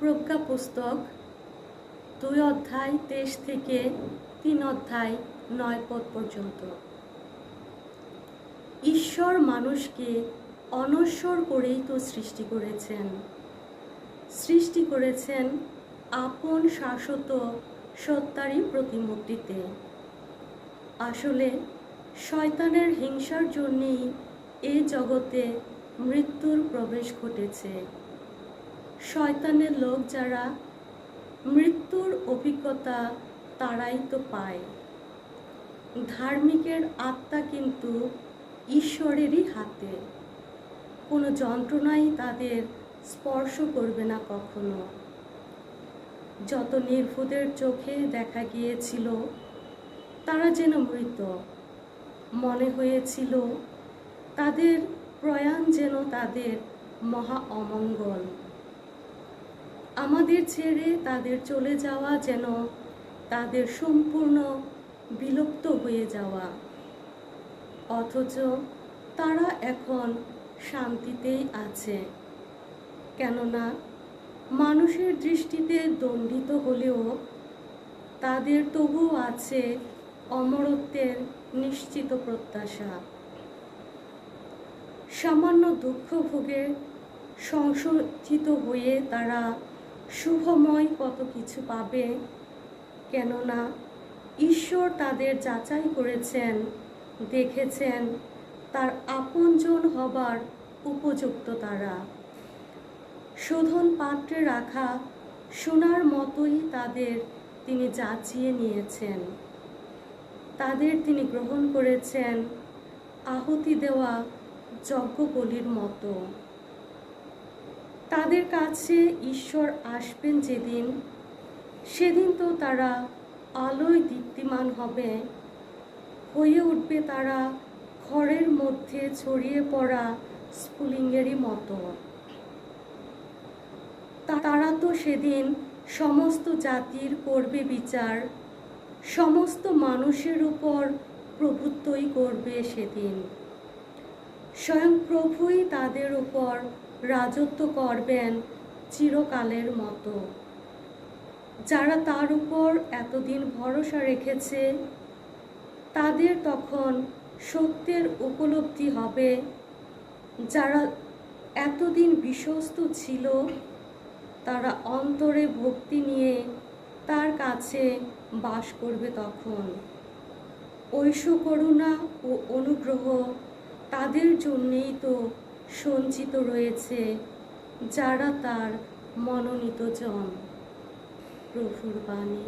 প্রজ্ঞা পুস্তক দুই অধ্যায় তেইশ থেকে তিন অধ্যায় নয় পদ পর্যন্ত। ঈশ্বর মানুষকে অনশ্বর করেই তো সৃষ্টি করেছেন। সৃষ্টি করেছেন আপন শাশ্বত সত্তারই প্রতিমূর্তিতে। আসলে শয়তানের হিংসার জন্যেই এই জগতে মৃত্যুর প্রবেশ ঘটেছে। শয়তানের লোক যারা মৃত্যুর অভিজ্ঞতা তারাই তো পায়। ধার্মিকের আত্মা কিন্তু ঈশ্বরেরই হাতে। কোনো যন্ত্রণাই তাদের স্পর্শ করবে না কখনো। যত নির্ভুদের চোখে দেখা গিয়েছিল, তারা যেন মৃত। মনে হয়েছিল, তাদের প্রয়াণ যেন তাদের মহা অমঙ্গল। আমাদের ছেড়ে তাদের চলে যাওয়া যেন তাদের সম্পূর্ণ বিলুপ্ত হয়ে যাওয়া। অথচ তারা এখন শান্তিতেই আছে। কেননা মানুষের দৃষ্টিতে দণ্ডিত হলেও তাদের তবুও আছে অমরত্বের নিশ্চিত প্রত্যাশা। সামান্য দুঃখ ভোগে সংশোধিত হয়ে তারা শুভময় কত কিছু পাবে। কেননা ঈশ্বর তাদের যাচাই করেছেন, দেখেছেন, তার আপনজন হবার উপযুক্ত তারা। শোধন পাত্রে রাখা সোনার মতোই তাদের তিনি যাচিয়ে নিয়েছেন। তাদের তিনি গ্রহণ করেছেন, আহুতি দেওয়া যজ্ঞ বলির মতো। তাদের কাছে ঈশ্বর আসবেন যেদিন, সেদিন তো তারা আলোয় দীপ্তিমান হবে। হয়ে উঠবে তারা ঘরের মধ্যে ছড়িয়ে পড়া স্ফুলিঙ্গেরই মতো। তারা তো সেদিন সমস্ত জাতির করবে বিচার, সমস্ত মানুষের উপর প্রভুত্বই করবে সেদিন। স্বয়ং প্রভুই তাদের উপর রাজত্ব করবেন চিরকালের মতো। যারা তার উপর এতদিন ভরসা রেখেছে, তাদের তখন সত্যের উপলব্ধি হবে। যারা এতদিন বিশ্বস্ত ছিল, তারা অন্তরে ভক্তি নিয়ে তার কাছে বাস করবে তখন। ঐশ করুণা ও অনুগ্রহ তাদের জন্যেই তো সঞ্চিত রয়েছে যারা তার মনোনীত জন। প্রভুর বাণী।